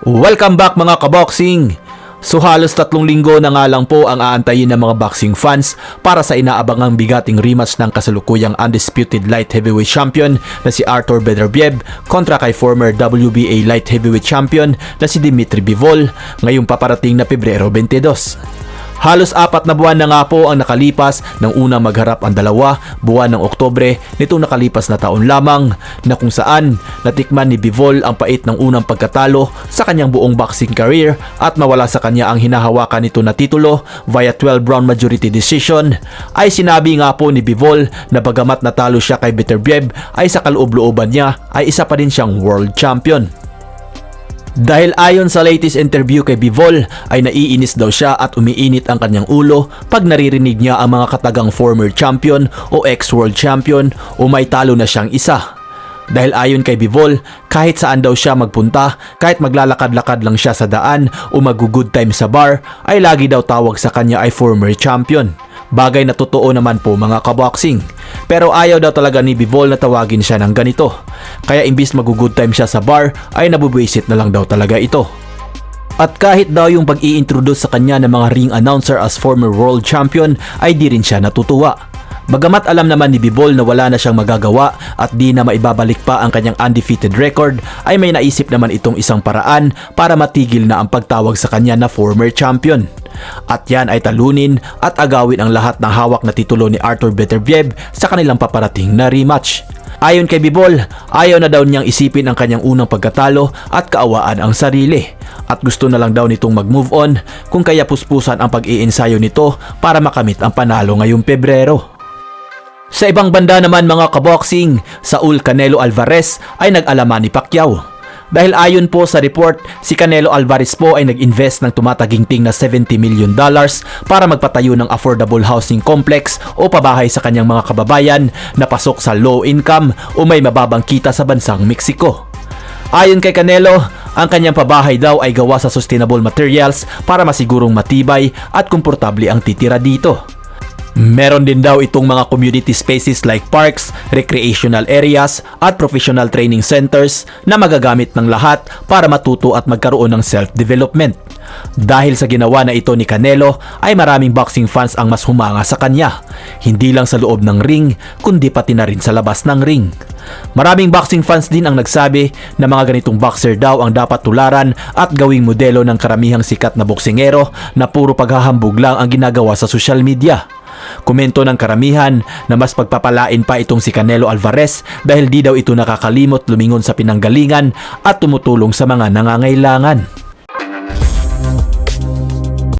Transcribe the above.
Welcome back mga kaboxing! So halos tatlong linggo na nga lang po ang aantayin ng mga boxing fans para sa inaabangang bigating rematch ng kasalukuyang undisputed light heavyweight champion na si Arthur Beterbiev kontra kay former WBA light heavyweight champion na si Dimitri Bivol ngayong paparating na Pebrero 22. Halos apat na buwan na nga po ang nakalipas nang unang magharap ang dalawa buwan ng Oktobre nitong nakalipas na taon lamang na kung saan natikman ni Bivol ang pait ng unang pagkatalo sa kanyang buong boxing career at mawala sa kanya ang hinahawakan nito na titulo via 12 round majority decision ay sinabi nga po ni Bivol na bagamat natalo siya kay Beterbiev ay sa kaloob-looban niya ay isa pa rin siyang world champion. Dahil ayon sa latest interview kay Bivol ay naiinis daw siya at umiinit ang kanyang ulo pag naririnig niya ang mga katagang former champion o ex-world champion o may talo na siyang isa. Dahil ayon kay Bivol, kahit saan daw siya magpunta, kahit maglalakad-lakad lang siya sa daan o mag-good time sa bar, ay lagi daw tawag sa kanya ay former champion. Bagay na totoo naman po mga kaboxing. Pero ayaw daw talaga ni Bivol na tawagin siya ng ganito. Kaya imbis mag-good time siya sa bar, ay nabubwisit na lang daw talaga ito. At kahit daw yung pag-i-introduce sa kanya ng mga ring announcer as former world champion ay di rin siya natutuwa. Bagamat alam naman ni Bibol na wala na siyang magagawa at di na maibabalik pa ang kanyang undefeated record, ay may naisip naman itong isang paraan para matigil na ang pagtawag sa kanya na former champion. At yan ay talunin at agawin ang lahat ng hawak na titulo ni Arthur Beterbiev sa kanilang paparating na rematch. Ayon kay Bibol, ayaw na daw niyang isipin ang kanyang unang pagkatalo at kaawaan ang sarili. At gusto na lang daw nitong mag-move on kung kaya puspusan ang pag-iensayo nito para makamit ang panalo ngayong Pebrero. Sa ibang banda naman mga kaboxing, Saul Canelo Alvarez ay nag-alaman ni Pacquiao. Dahil ayon po sa report, si Canelo Alvarez po ay nag-invest ng tumataginting na 70 million dollars para magpatayo ng affordable housing complex o pabahay sa kanyang mga kababayan na pasok sa low income o may mababang kita sa bansang Mexico. Ayon kay Canelo, ang kanyang pabahay daw ay gawa sa sustainable materials para masigurong matibay at komportable ang titira dito. Meron din daw itong mga community spaces like parks, recreational areas at professional training centers na magagamit ng lahat para matuto at magkaroon ng self-development. Dahil sa ginawa na ito ni Canelo ay maraming boxing fans ang mas humanga sa kanya. Hindi lang sa loob ng ring kundi pati na rin sa labas ng ring. Maraming boxing fans din ang nagsabi na mga ganitong boxer daw ang dapat tularan at gawing modelo ng karamihang sikat na boksingero na puro paghahambog lang ang ginagawa sa social media. Komento ng karamihan na mas pagpapalain pa itong si Canelo Alvarez dahil di daw ito nakakalimot lumingon sa pinanggalingan at tumutulong sa mga nangangailangan.